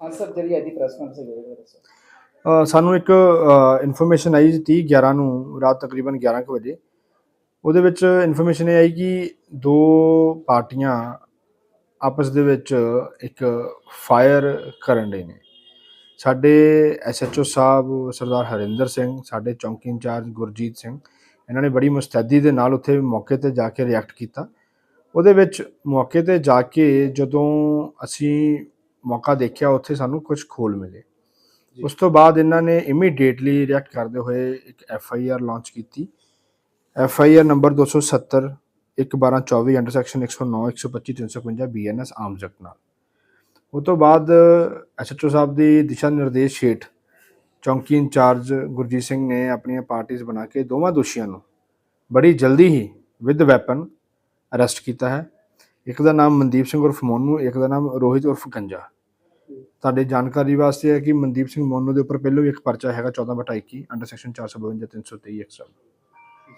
ਹਾਂ ਸਰ ਜਿਹੜੀ ਅੱਜ ਦੀ ਪ੍ਰੈਸ ਕਾਨਫਰੰਸ ਹੈ ਉਹਦੇ ਬਾਰੇ ਦੱਸੋ ਸਾਨੂੰ ਇੱਕ ਇਨਫੋਰਮੇਸ਼ਨ ਆਈ ਸੀ 30 11 ਨੂੰ, ਰਾਤ ਤਕਰੀਬਨ 11 ਕੁ ਵਜੇ। ਉਹਦੇ ਵਿੱਚ ਇਨਫੋਰਮੇਸ਼ਨ ਇਹ ਆਈ ਕਿ ਦੋ ਪਾਰਟੀਆਂ ਆਪਸ ਦੇ ਵਿੱਚ ਇੱਕ ਫਾਇਰ ਕਰਨ ਦੇ ਨੇ। ਸਾਡੇ ਐਸਐਚਓ ਸਾਹਿਬ, ਸਰਦਾਰ ਹਰਿੰਦਰ ਸਿੰਘ, ਸਾਡੇ ਚੌਂਕੀ ਇੰਚਾਰਜ ਗੁਰਜੀਤ ਸਿੰਘ, ਇਹਨਾਂ ਨੇ ਬੜੀ ਮੁਸਤੈਦੀ ਦੇ ਨਾਲ ਉੱਥੇ ਮੌਕੇ ਤੇ ਜਾ ਕੇ ਰਿਐਕਟ ਕੀਤਾ। ਉਹਦੇ ਵਿੱਚ ਮੌਕੇ ਤੇ ਜਾ ਕੇ ਜਦੋਂ ਅਸੀਂ ਮੌਕਾ ਦੇਖਿਆ ਉੱਥੇ ਸਾਨੂੰ ਕੁਝ ਖੋਲ ਮਿਲੇ। ਉਸ ਤੋਂ ਬਾਅਦ ਇਹਨਾਂ ਨੇ ਇਮੀਡੀਏਟਲੀ ਰਿਐਕਟ ਕਰਦੇ ਹੋਏ ਇੱਕ ਐਫ ਆਈ ਆਰ ਲਾਂਚ ਕੀਤੀ। F I R number 270 1224 under section 109 125 355 BNS arms act ਨਾਲ। ਉਹ ਤੋਂ ਬਾਅਦ ਐਸਐਚਓ ਸਾਹਿਬ ਦੀ ਦਿਸ਼ਾ ਨਿਰਦੇਸ਼ ਹੇਠ ਚੌਂਕੀ ਇੰਚਾਰਜ ਗੁਰਜੀਤ ਸਿੰਘ ਨੇ ਆਪਣੀਆਂ ਪਾਰਟੀਆਂ ਬਣਾ ਕੇ ਦੋਵਾਂ ਦੋਸ਼ੀਆਂ ਨੂੰ ਬੜੀ ਜਲਦੀ ਹੀ ਵਿਦ ਵੈਪਨ ਅਰੈਸਟ ਕੀਤਾ ਹੈ। ਇੱਕ ਦਾ ਨਾਮ ਮਨਦੀਪ ਸਿੰਘ ਉਰਫ ਮੋਨੂ ਇੱਕ ਦਾ ਨਾਮ ਰੋਹਿਤ ਉਰਫ ਗੰਜਾ। ਤੁਹਾਡੇ ਜਾਣਕਾਰੀ ਵਾਸਤੇ ਹੈ ਕਿ ਮਨਦੀਪ ਸਿੰਘ ਮੋਨੂ ਦੇ ਉੱਪਰ ਪਹਿਲਾਂ ਵੀ ਇੱਕ ਪਰਚਾ ਹੈਗਾ 14/21 ਅੰਡਰ ਸੈਕਸ਼ਨ 452 323 ਐਕਸਟਰਾ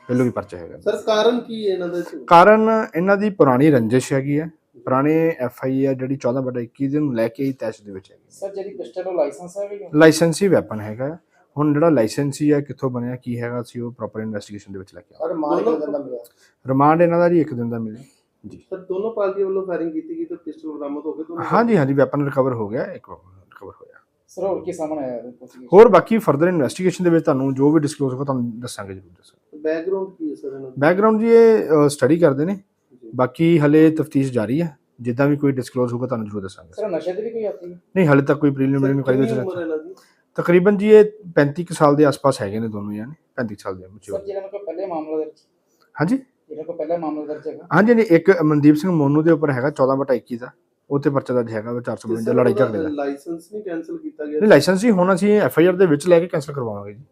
ਪਹਿਲਾਂ ਵੀ ਪਰਚਾ ਹੈਗਾ। ਸਰ ਕਾਰਨ ਕੀ ਹੈ ਇਹਨਾਂ ਦਾ? ਕਾਰਨ ਇਹਨਾਂ ਦੀ ਪੁਰਾਣੀ ਰੰਜਿਸ਼ ਹੈਗੀ ਹੈ। ਪੁਰਾਣੇ ਐਫ ਆਈ ਆਰ ਜਿਹੜੀ 14/21 ਦੇ ਨੂੰ ਲੈ ਕੇ ਹੀ ਤੈਸ਼ ਦੇ ਵਿੱਚ ਹੈਗੀ। ਸਰ ਜਿਹੜੀ ਪਿਸਟਲ ਉਹ ਲਾਇਸੈਂਸ ਹੈ? ਵੀ ਲਾਇਸੈਂਸੀ ਵੈਪਨ ਹੈਗਾ। ਹੁਣ ਜਿਹੜਾ ਲਾਇਸੈਂਸੀ ਹੈ ਕਿੱਥੋਂ ਬਣਿਆ ਕੀ ਹੈਗਾ ਸੀ ਉਹ ਪ੍ਰੋਪਰ ਇਨਵੈਸਟੀਗੇਸ਼ਨ ਦੇ ਵਿੱਚ ਲੈ ਕੇ ਮਿਲਿਆ? ਰਿਮਾਂਡ ਇਹਨਾਂ ਦਾ ਜੀ ਇੱਕ ਦਿਨ ਦਾ ਮਿਲੇ ਜੀ। ਸਰ ਦੋਨੋਂ ਪਾਰਟੀਆਂ ਵੱਲੋਂ ਫਾਇਰਿੰਗ ਕੀਤੀ ਗਈ ਤੇ ਪਿਸਟਲ ਬਰਾਮਦ ਹੋ ਗਏ ਦੋਨੋਂ ਹਾਂਜੀ ਹਾਂਜੀ ਵੈਪਨ ਰਿਕਵਰ ਹੋ ਗਿਆ ਇੱਕ ਰਿਕਵਰ ਹੋਇਆ। ਸਰ ਹੋਰ ਕੀ ਸਾਹਮਣੇ ਆਇਆ ਹੋਰ ਬਾਕੀ ਫਰਦਰ ਇਨਵੈਸਟੀਗੇਸ਼ਨ ਦੇ ਵਿੱਚ ਤੁਹਾਨੂੰ ਜੋ ਵੀ ਡਿਸਕਲੋਜ਼ ਹੋਗਾ ਤੁਹਾਨੂੰ ਦੱਸਾਂਗੇ ਜ਼ਰੂਰ ਦੱਸਾਂਗੇ। ਬੈਕਗ੍ਰਾਉਂਡ ਕੀ ਹੈ ਸਰ ਇਹਨਾਂ ਦਾ? ਬੈਕਗ੍ਰਾਉਂਡ ਜੀ ਇਹ ਸਟੱਡੀ ਕਰਦੇ ਨੇ। ਬਾਕੀ ਹਲੇ ਤਫਤੀਸ਼ ਜਾਰੀ ਹੈ। ਜਿੱਦਾਂ ਵੀ ਕੋਈ ਡਿਸਕਲੋਜ਼ ਹੋਗਾ ਤੁਹਾਨੂੰ ਜ਼ਰੂਰ ਦੱਸਾਂਗੇ। ਸਰ ਨਸ਼ੇ ਦੀ ਵੀ ਕੋਈ ਆਤੀ? ਨਹੀਂ ਹਲੇ ਤੱਕ ਕੋਈ ਪ੍ਰੀਲਿਮਿਨਰੀ ਇਨਕੁਆਇਰੀ ਕਿੰਨੀ ਵਿੱਚ ਦੀ? ਤਕਰੀਬਨ ਜੀ ਇਹ 35 ਕੁ ਸਾਲ ਦੇ ਆਸ-ਪਾਸ ਹੈਗੇ ਨੇ ਦੋਨੋਂ ਯਾਨੀ 35 ਸਾਲ ਦੇ ਸਰ ਬੱਚੇ ਜਿਹੜਾ ਕੋਈ ਪਹਿਲੇ ਮਾਮਲਾ ਦਰਜ ਹਾਂਜੀ? ਜਿਹੜਾ ਕੋਈ ਪਹਿਲਾ ਮਾਮਲਾ ਦਰਜ ਹੈਗਾ। ਹਾਂਜੀ ਨਹੀਂ ਇੱਕ ਮਨਦੀਪ ਸਿੰਘ ਮੋਨੂ ਦੇ ਉੱਪਰ ਹੈਗਾ 14/21 ਦਾ। ਤੇ ਪਰਚਾ ਦਰਜ ਹੈਗਾ ਵਾ 452 ਲੜਾਈ ਝਗੜੇ ਦਾ। ਲਾਇਸੈਂਸ ਨਹੀਂ ਕੈਨਸਲ ਕੀਤਾ ਗਿਆ ਨਹੀਂ ਲਾਇਸੈਂਸ ਹੀ ਹੁਣ ਅਸੀਂ ਐਫ ਆਈ ਆਰ ਦੇ ਵਿੱਚ ਲੈ ਕੇ ਕੈਂਸਲ ਕਰਵਾਵਾਂਗੇ ਜੀ।